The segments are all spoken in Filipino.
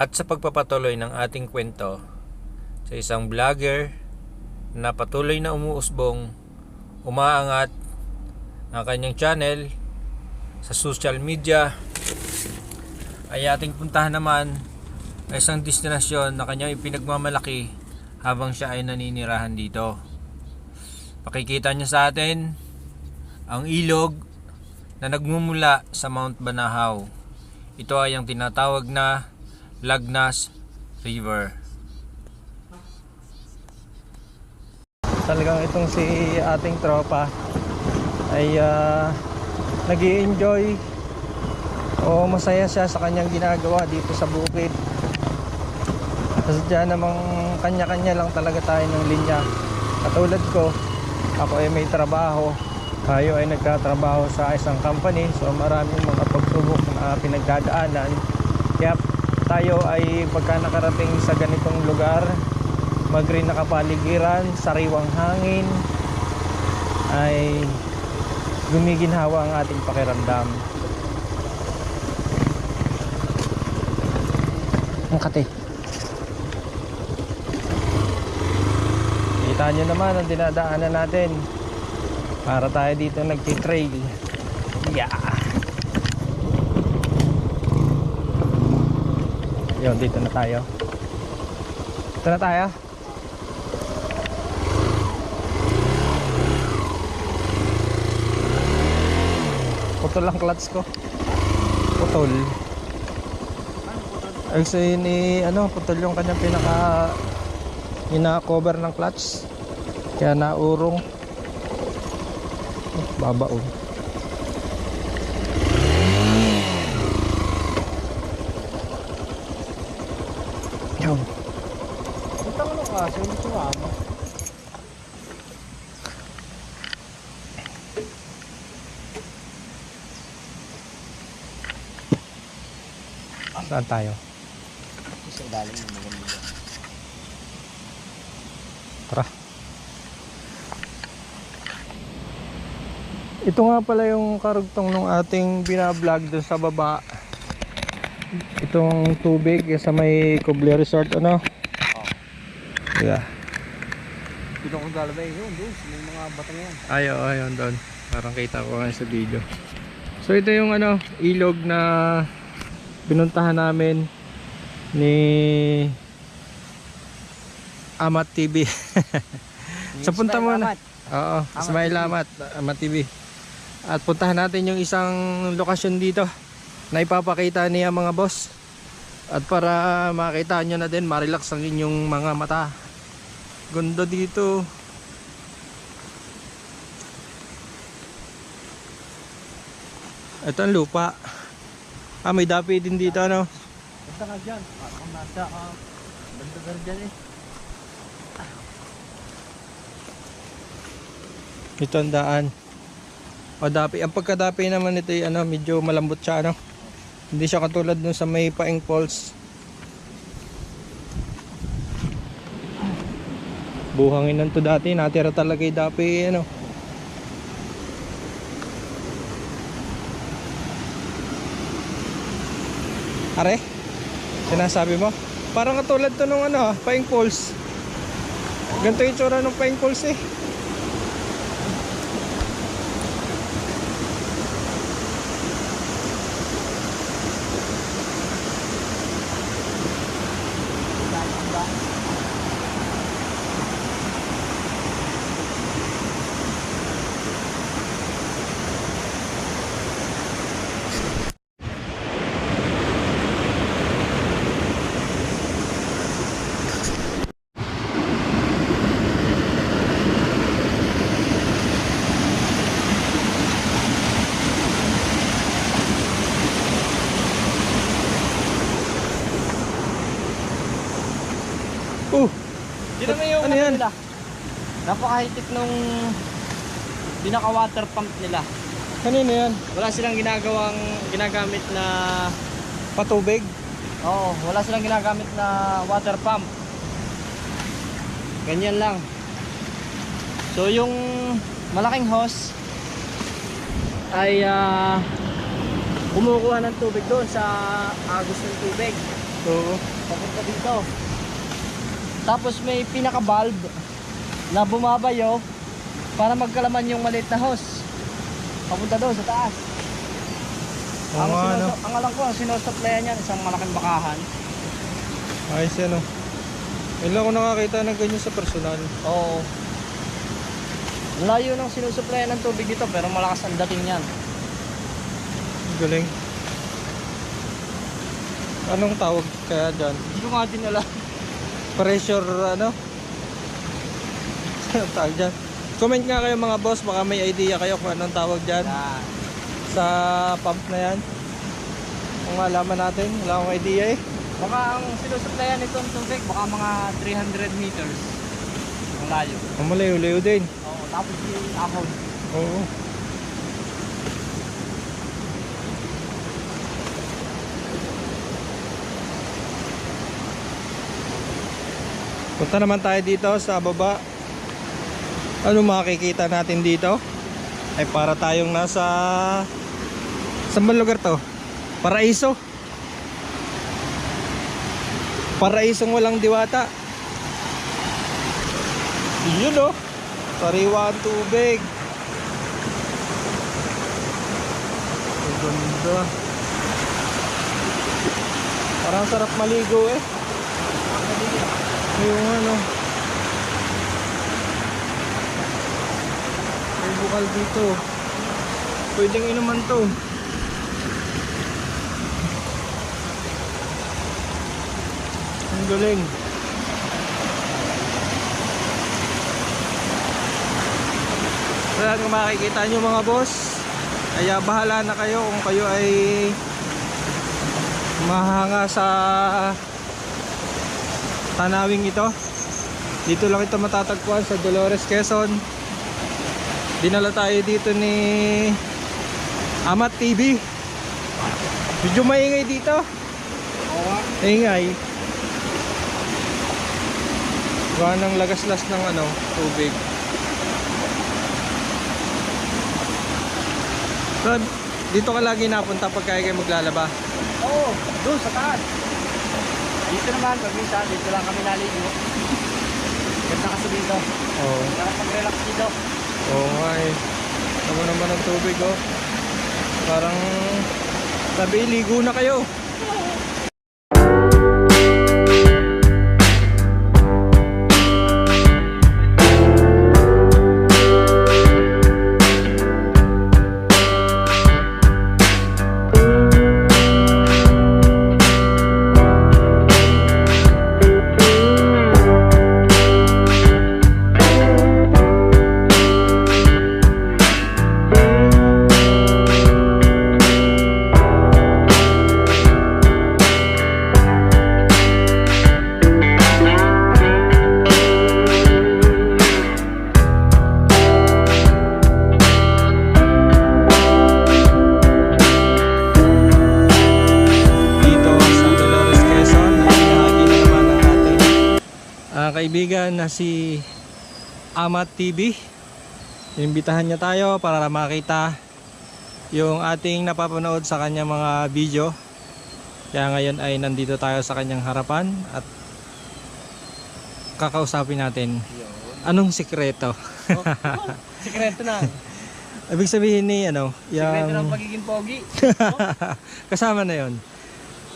at sa pagpapatuloy ng ating kwento sa isang vlogger na patuloy na umuusbong, umaangat ang kanyang channel sa social media ay ating puntahan naman ang isang destinasyon na kanyang ipinagmamalaki habang siya ay naninirahan dito. Pakikita niya sa atin ang ilog na nagmumula sa Mount Banahaw. Ito ay ang tinatawag na Lagnas River. Talagang itong si ating tropa ay uh, nag enjoy o masaya siya sa kanyang ginagawa dito sa bukid. Kasi dyan namang kanya-kanya lang talaga tayo ng linya. Katulad ko, ako ay may trabaho. Tayo ay nagkatrabaho sa isang company. So maraming mga pagsubok na pinagdadaanan. Kaya tayo ay pagka nakarating sa ganitong lugar, magrin na kapaligiran, sariwang hangin, ay gumiginhawa ang ating pakiramdam. Ang. Kita nyo naman ang dinadaanan natin. Para tayo dito nagtitrail. Yeah. Yun, dito na tayo. Dito na tayo. Putol ang clutch ko. Putol. Sa ni ano, putol yung kanyang pinaka ina-cover ng clutch. Kaya naurong. Oh, babaon. Yun. Punta mo ka, so hindi sumama. Saan tayo? Sa ilalim ng maganda. Tara. Ito nga pala yung karugtong ng ating binablog doon sa baba. Itong tubig sa may Kubli Resort ano? Yeah. Dito kong galabay yun, doon. May mga batang yan. Ayo, ayun doon. Parang kita ko nga sa video. So ito yung ano, ilog na pinuntahan namin ni Amat TV. so punta mo na. Oo, Ismail Amat, Amat TV. At puntahan natin yung isang lokasyon dito na ipapakita niya mga boss. At para makita nyo na din, marilax ang inyong mga mata. Ganda dito. Ito ang lupa. Ah, may dapi din dito, ano? Punta ka dyan. Parang nasa, ah, banda ka dyan eh. Ito ang daan. O dapi. Ang pagkadapi naman ito, ay, ano, medyo malambot siya, ano? Hindi siya katulad dun sa may Paing Falls. Buhangin to dati. Natira talaga yung dapi, ano? Are? Sinasabi mo? Parang katulad to nung ano, ah, Paing Falls. Ganito yung tsura ng Paing Falls eh. Uh, Dito mo yung Ano yan? nila. Napaka-high-tech nung pinaka-water pump nila. kanino yan? Wala silang ginagawang ginagamit na Patubig? Oo, wala silang ginagamit na water pump. Ganyan lang. So yung malaking hose ay ah, kumukuha ng tubig doon sa agos ng tubig. Oo. Papunta dito. Tapos may pinaka-valve na bumabayo para magkalaman yung maliit na hose. Papunta doon sa taas. Oo ang, ano. ang alam ko, ang sinusuplayan yan, isang malaking bakahan. Ayos yan oh. Yun lang ako nakakita ng ganyan sa personal. Oo. Layo ng sinusuplayan ng tubig dito pero malakas ang dating niyan. Galing. Anong tawag kaya dyan? Hindi ko nga din alam. Pressure ano? Tawag dyan? Comment nga kayo mga boss, baka may idea kayo kung anong tawag dyan Yan. sa pump na yan. Kung malaman natin, wala akong idea eh. Baka ang sinusuplayan nitong tubig, baka mga 300 meters. Ang layo. Ang malayo-layo din. Oo, tapos yung ahon. Oo. Punta naman tayo dito sa baba. Ano makikita natin dito? Ay para tayong nasa Saan lugar to? Paraiso. Paraisong walang diwata. Yun oh. Sariwa ang tubig. Ang ganda. Parang sarap maligo eh. Yung ano. Bukal dito. Pwedeng inuman to. Ang galing. Kung makikita nyo mga boss Kaya bahala na kayo kung kayo ay Mahanga sa Tanawing ito Dito lang ito matatagpuan sa Dolores, Quezon Dinala tayo dito ni Amat TV Medyo maingay dito. Ingay Gawa ng lagaslas ng ano, tubig So, dito ka lagi napunta pag kaya kayo maglalaba. Oo, doon sa taas. Dito naman, pag minsan, dito lang kami naligo. Ganda kasi dito. Oo. Sarap mag-relax dito. Oo nga eh. Naman ang tubig oh. Parang sabi ligo na kayo. Amat TV. Imbitahan niya tayo para makita yung ating napapanood sa kanyang mga video. Kaya ngayon ay nandito tayo sa kanyang harapan at kakausapin natin anong sikreto. Oh, Sikreto na. Ibig sabihin ni ano, Sikreto ng yung pagiging pogi. kasama na yon.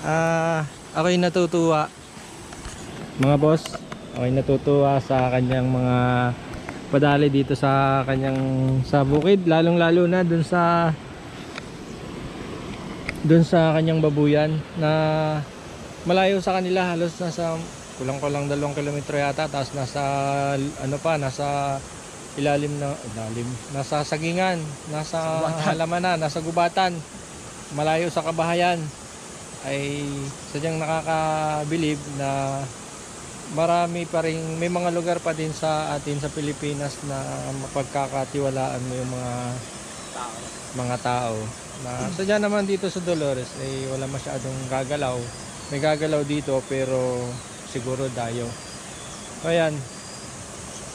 Ah, ako'y natutuwa mga boss. Ako'y natutuwa sa kanyang mga padali dito sa kanyang sa bukid, lalong-lalo na dun sa dun sa kanyang babuyan na malayo sa kanila. Halos nasa kulang-kulang dalawang kilometro yata. Tapos nasa ano pa nasa ilalim na ilalim nasa sagingan nasa Sa gubatan. halamanan nasa gubatan. Malayo sa kabahayan. Ay sadyang nakakabilib na marami pa rin may mga lugar pa din sa atin sa Pilipinas na mapagkakatiwalaan mo yung mga Tao. mga tao na sadya naman dito sa Dolores ay wala masyadong gagalaw may gagalaw dito pero siguro dayo so ayan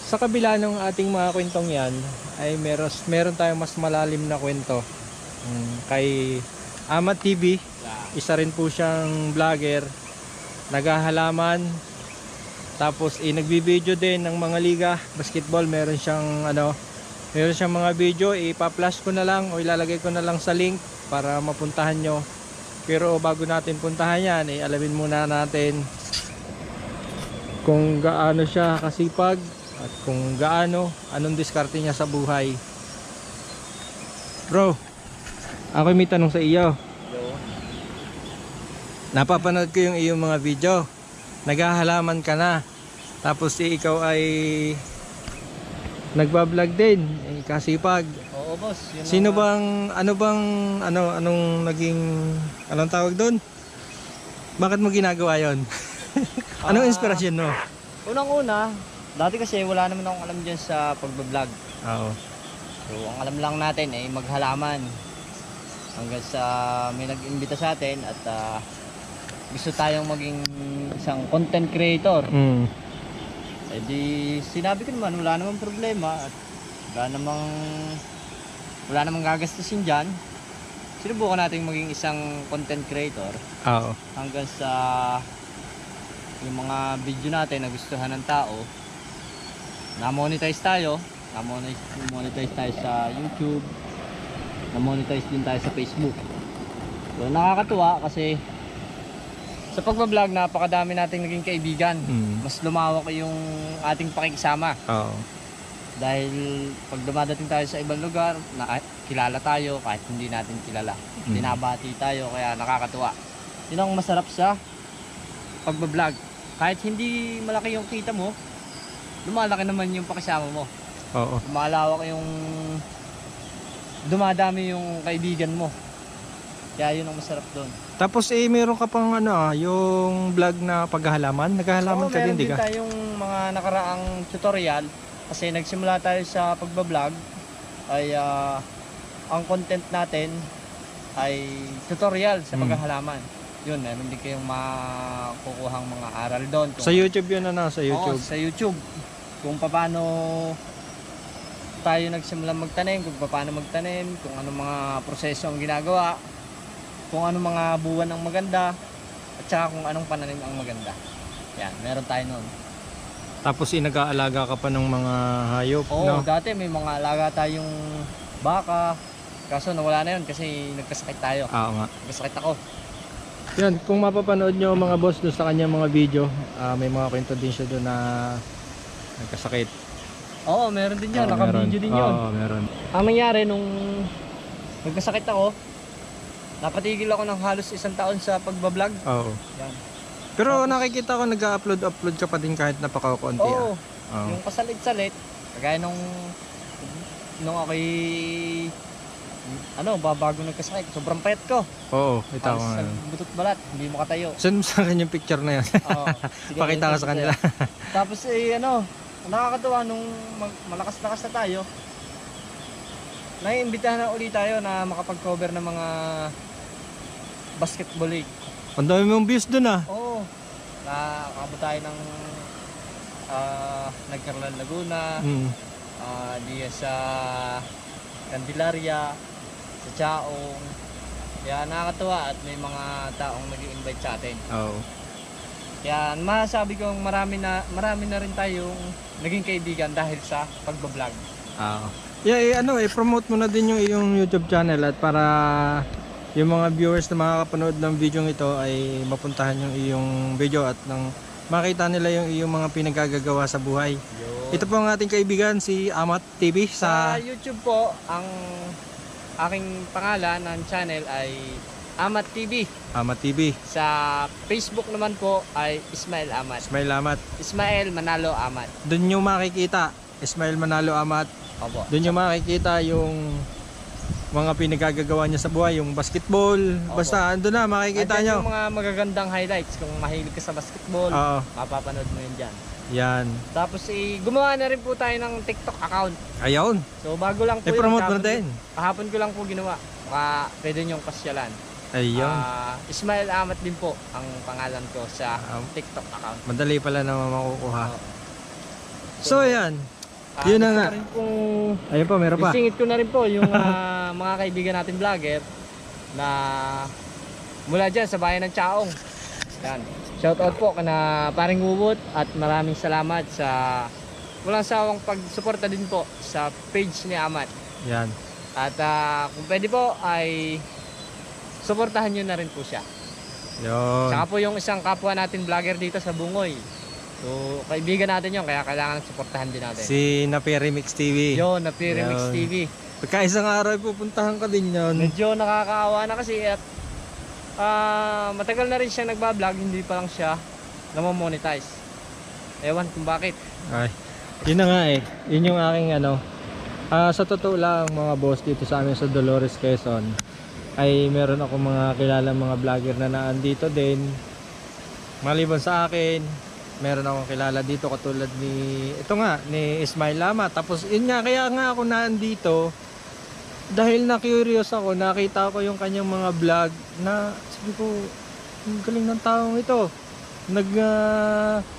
sa kabila ng ating mga kwentong yan ay meron, meron tayong mas malalim na kwento mm, kay Amat TV. Isa rin po siyang vlogger. Naghahalaman. Tapos eh, nagbibideo din ng mga liga, basketball. Meron siyang ano, meron siyang mga video. Ipa-flash ko na lang o ilalagay ko na lang sa link para mapuntahan nyo. Pero bago natin puntahan yan, eh, alamin muna natin kung gaano siya kasipag at kung gaano, anong diskarte niya sa buhay. Bro, ako may tanong sa iyo. Yo. Napapanood ko yung iyong mga video. Naghahalaman ka na. Tapos eh, ikaw ay nagbablog din. Eh, kasipag. Oo, boss. Yun Sino ang- bang, ano bang, ano, anong naging, anong tawag doon? Bakit mo ginagawa yon? anong Ah. inspirasyon mo? Unang-una, dati kasi wala naman akong alam dyan sa pagbablog. Oo. So, ang alam lang natin ay maghalaman. Hanggang sa may nag-imbita sa atin at ah, gusto tayong maging isang content creator. Mm. Eh di sinabi ko naman wala namang problema at wala namang wala namang gagastusin dyan. Sinubukan natin maging isang content creator Oo. hanggang sa yung mga video natin na gustuhan ng tao na-monetize tayo na-monetize tayo sa YouTube na-monetize din tayo sa Facebook so nakakatuwa kasi sa pagbablog napakadami nating naging kaibigan Mm. mas lumawak yung ating pakikisama Oo. dahil pag dumadating tayo sa ibang lugar na kilala tayo kahit hindi natin kilala Mm. binabati tayo kaya nakakatuwa yun ang masarap sa pagbablog kahit hindi malaki yung kita mo lumalaki naman yung pakisama mo Oo. lumalawak yung dumadami yung kaibigan mo kaya yun ang masarap doon Tapos eh, meron ka pang ano ah, yung vlog na paghahalaman. Naghahalaman Oo, ka din, meron di ka? tayong mga nakaraang tutorial kasi nagsimula tayo sa pagbablog ay ah, ang content natin ay tutorial sa Hmm. paghahalaman. Yun, meron din kayong makukuhang mga aral doon. Kung- Sa YouTube yun ano, sa YouTube. Oo, sa YouTube. Kung paano tayo nagsimula magtanim, kung paano magtanim, kung ano mga proseso ang ginagawa, kung ano mga buwan ang maganda, at saka kung anong pananim ang maganda. Yan, meron tayo noon. Tapos eh, nag-aalaga ka pa ng mga hayop, Oo, no? dati may mga alaga tayong baka, kaso nawala na yun kasi nagkasakit tayo. Oo nga. Nagkasakit ako. Yan, kung mapapanood nyo mga boss doon sa kanyang mga video, ah, may mga kwento din siya doon na nagkasakit. Oo, meron din Oo, yun. Naka-video meron. din yun. Oo, meron. Ang nangyari nung nagkasakit ako, napatigil ako ng halos isang taon sa pagbablog. Oo. Yan. Pero nakikita ko nag-upload upload ka pa din kahit napaka-konti Oo, ah. Oo. yung kasalit-salit, kagaya nung nung ako'y ano, babago nagkasakit, sobrang payat ko. Oo, kita ko Halos nga. butot balat, hindi makatayo. Send mo sa akin yung picture na yun. Oo, sige, Pakita ko sa kanila. Tapos eh ano, nakakatuwa nung mag- malakas-lakas na tayo. Naiimbitahan na ulit tayo na makapag-cover ng mga basketball league. Ang dami mong views doon ah. Oo. Nakakabot tayo ng ah, Nagcarlan Laguna, Mm. ah, di sa Candelaria, sa Chaong. Kaya nakakatuwa at may mga taong nag-invite sa atin. Oo. Kaya masasabi kong marami na marami na rin tayong naging kaibigan dahil sa pagbablog. Oo. Yeah, eh, ano, eh, promote mo na din yung iyong YouTube channel at para yung mga viewers na makakapanood ng video ito ay mapuntahan yung iyong video at nang makita nila yung iyong mga pinagagagawa sa buhay. Ito po ang ating kaibigan si Amat TV Sa sa YouTube po, ang aking pangalan ng channel ay Amat TV. Amat TV. Sa Facebook naman po ay Ismail Amat. Ismail Amat. Ismail Manalo Amat. Doon nyo makikita Ismail Manalo Amat. Opo. Doon nyo makikita yung mga pinagagagawa niya sa buhay, yung basketball. Basta andun na makikita nyo. yung mga magagandang highlights. Kung mahilig ka sa basketball, Oo. mapapanood mo yun dyan. Yan. Tapos eh, gumawa na rin po tayo ng TikTok account. Ayun. So bago lang po Eh, promote mo kahapon- din. Kahapon ko lang po ginawa. Baka pwede niyong pasyalan. Ayun. Ah, Ismail Amat din po ang pangalan ko sa Ah. TikTok account. Madali pala na makukuha. Oo. So, ayan. Ah, Yun na gusto nga. ko rin pong Ayun pa, meron pa. isingit ko na rin po yung ah, mga kaibigan natin vlogger na mula dyan sa bayan ng Chaong. Yan. Shoutout po kana paring Wubot at maraming salamat sa walang sawang pagsuporta din po sa page ni Amat. Yan. At ah, kung pwede po ay suportahan nyo na rin po siya. Yun. Saka po yung isang kapwa natin vlogger dito sa Bungoy. So, kaibigan natin yun, kaya kailangan suportahan din natin. Si Naperi Mix TV. Yun, na Pyramix Yun. TV. Pagka isang araw pupuntahan ka din yun. Medyo nakakaawa na kasi at ah, matagal na rin siya nagbablog, hindi pa lang siya namamonetize. Ewan kung bakit. Ay, yun na nga eh. Yun yung aking ano. Ah, sa totoo lang mga boss dito sa amin sa Dolores Quezon ay meron ako mga kilala mga vlogger na naandito din. Maliban sa akin, meron akong kilala dito katulad ni ito nga ni Ismail Lama. Tapos yun nga kaya nga ako naandito dahil na curious ako, nakita ko yung kanyang mga vlog na sabi ko, ang galing ng taong ito. Nag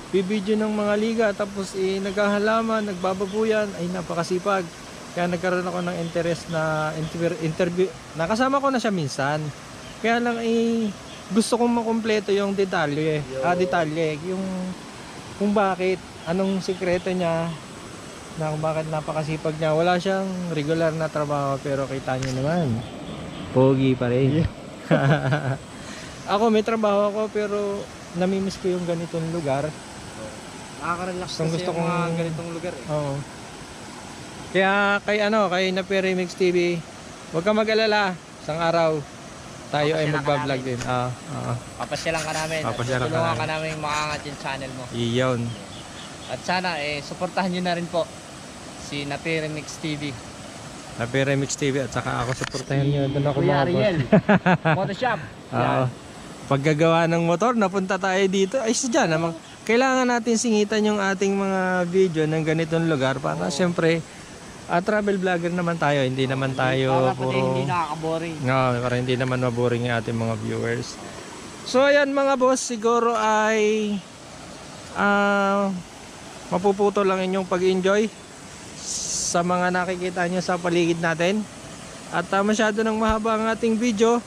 bibidyo ng mga liga tapos eh, naghahalaman, nagbababuyan, ay napakasipag. Kaya nagkaroon ako ng interest na inter- interview. Nakasama ko na siya minsan. Kaya lang eh, gusto kong makumpleto yung detalye. Ah, detalye. Yung kung bakit, anong sikreto niya, na kung bakit napakasipag niya. Wala siyang regular na trabaho pero kita niyo naman. Pogi pa rin. ako may trabaho ako pero namimiss ko yung ganitong lugar. Nakaka-relax kasi gusto yung mga kong- ganitong lugar eh. Oo. Kaya kay ano, kay Naperi Mix TV, huwag ka mag-alala. Isang araw tayo ay namin. din. Ah, ah. Papasyalan ka namin. Papasyalan ka Tulungan ka namin. makangat yung channel mo. Iyon. At sana eh, suportahan nyo na rin po si Napirenix TV. Naperi Mix TV at saka ako supportahan niyo doon ako Kuya mga boss. Ariel. Photoshop. Oo. Paggagawa ng motor, napunta tayo dito. Ay, sadya naman. Kailangan natin singitan yung ating mga video ng ganitong lugar para siyempre ah, travel vlogger naman tayo. Hindi naman tayo Para puro... hindi nakaka-boring. No, para hindi naman maboring yung ating mga viewers. So ayan mga boss, siguro ay ah mapuputo lang inyong pag-enjoy sa mga nakikita nyo sa paligid natin. At ah, masyado nang mahaba ang ating video,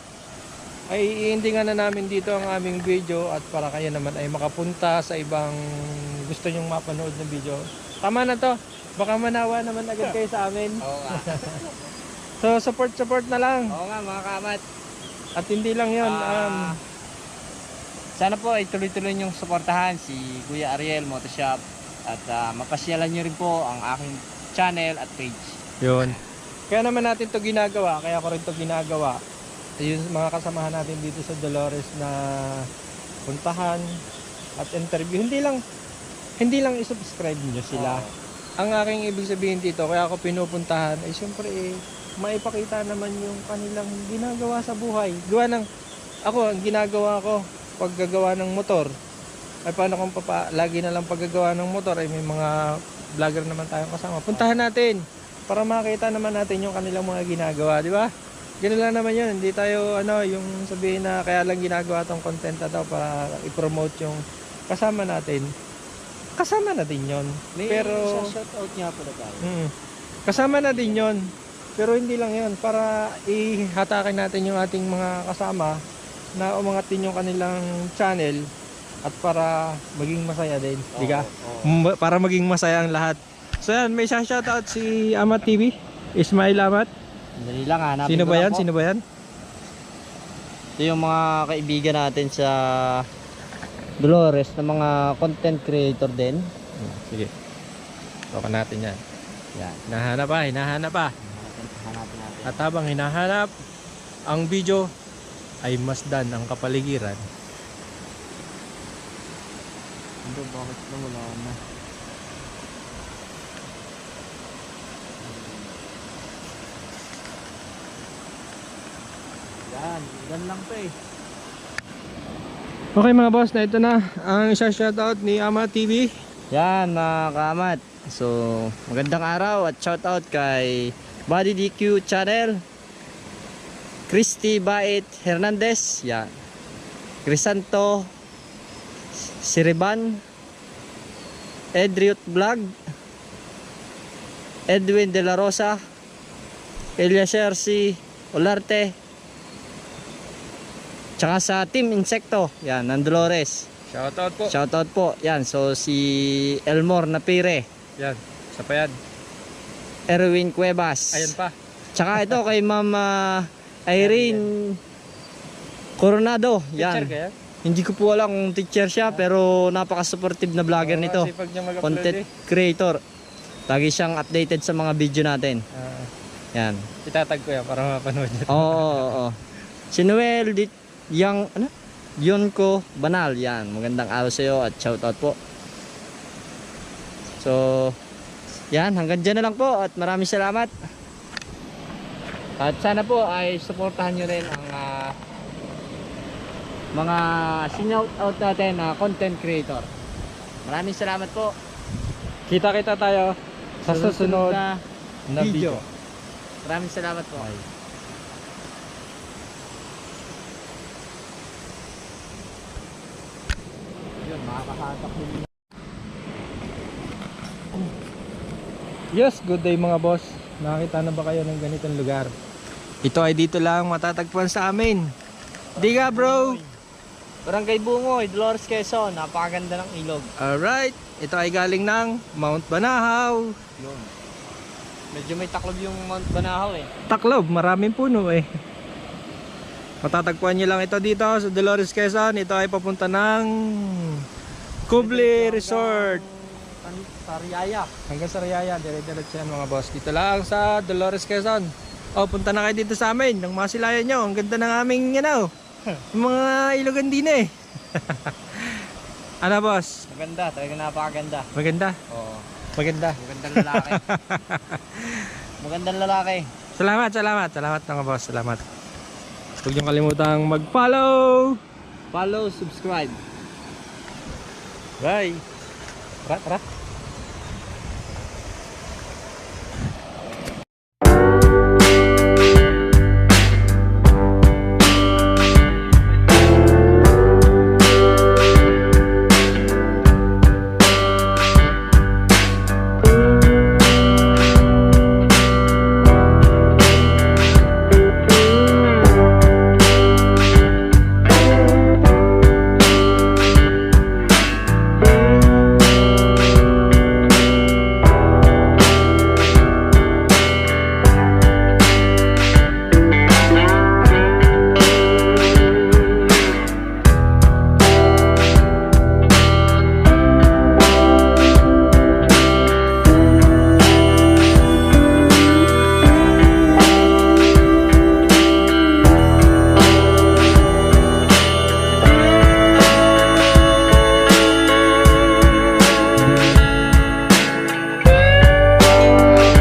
ay iindingan na namin dito ang aming video at para kayo naman ay makapunta sa ibang gusto nyong mapanood ng video. Tama na to. Baka manawa naman agad kayo sa amin. Oo nga. So support support na lang. Oo nga mga kamat. At hindi lang 'yon. Um, Ah, sana po ay tuloy-tuloy niyong suportahan si Kuya Ariel Motoshop at ah, mapasyalan niyo rin po ang aking channel at page. yun. Kaya naman natin to ginagawa. Kaya ko rin to ginagawa. Yung mga kasamahan natin dito sa Dolores na puntahan at interview. Hindi lang hindi lang i-subscribe niyo sila. Oo. Ang aking ibig sabihin dito, kaya ako pinupuntahan, ay siyempre eh, maipakita naman yung kanilang ginagawa sa buhay. Gawa ng, ako, ang ginagawa ko, paggagawa ng motor, ay paano kung papa, lagi na lang paggagawa ng motor, ay may mga vlogger naman tayong kasama. Puntahan natin, para makita naman natin yung kanilang mga ginagawa, di ba? Ganun lang naman yun, hindi tayo, ano, yung sabihin na kaya lang ginagawa tong content na to para i-promote yung kasama natin. Kasama na din yon May Pero, shoutout niya po na tayo. Mm. Kasama na din yon. Pero hindi lang yon para ihatakin natin yung ating mga kasama na umangat din yung kanilang channel at para maging masaya din. Di ka? M- Para maging masaya ang lahat. So yan, may shoutout si Amat TV. Ismail Amat. Dali lang hanapin Sino ko ba lang yan? po. Sino ba yan? Ito yung mga kaibigan natin sa Dolores na mga content creator din. Hmm, Sige. Toka natin yan. Yan. Hinahanap pa, hinahanap pa. Natin. At habang hinahanap ang video ay masdan ang kapaligiran. Ano bakit na wala na? Yan, yan lang to eh. Okay mga boss, na ito na ang isa shoutout ni Ama TV. Yan mga kaamat. So, magandang araw at shoutout kay Body DQ Channel. Christy Bait Hernandez. Yan. Crisanto Siriban. Edriot Vlog. Edwin De La Rosa. Eliaser C. Olarte. Tsaka sa Team Insecto, yan, ng Dolores. Shoutout po. Shoutout po. Yan, so si Elmore Napire, Yan. Sa pa yan. Erwin Cuevas. Ayan pa. Tsaka ito kay Ma'am ah, Irene Coronado. Teacher Yan. kaya? Hindi ko po alam kung teacher siya pero napaka-supportive na vlogger nito. Sipag niya mag-upload Content eh. creator. Lagi siyang updated sa mga video natin. Ah, Yan. itatag ko yan para mapanood niyo. Oo, oo, oo. Si Noel Dit yang ano? Yonko Banal. Yan. Magandang araw sa iyo at shoutout po. So, yan. Hanggang dyan na lang po at maraming salamat. At sana po ay supportahan nyo rin ang ah, mga sinout out natin na content creator. Maraming salamat po. Kita-kita tayo sa susunod na na video. Maraming salamat po. Yun, makakahatak din Yes, good day mga boss. Nakakita na ba kayo ng ganitong lugar? Ito ay dito lang matatagpuan sa amin. Diga bro! Barangay Bungoy, Dolores Quezon. Napakaganda ng ilog. Alright, ito ay galing ng Mount Banahaw. Yun. Medyo may taklob yung Mount Banahaw eh. Taklob, maraming puno eh. Matatagpuan nyo lang ito dito sa Dolores Quezon. Ito ay papunta ng Kubli Resort. Sariaya. Hanggang sa Riyaya, dire-diretso yan mga boss. Dito lang sa Dolores Quezon. O, punta na kayo dito sa amin. Nang masilayan nyo, ang ganda ng aming, you know, mga ilogan din eh. ano boss? Maganda, talaga napakaganda. Maganda? Oo. Maganda. Magandang lalaki. Magandang lalaki. Salamat, salamat. Salamat mga boss. Salamat. Huwag niyong kalimutang mag-follow. Follow, subscribe. Bye. Tara, tara.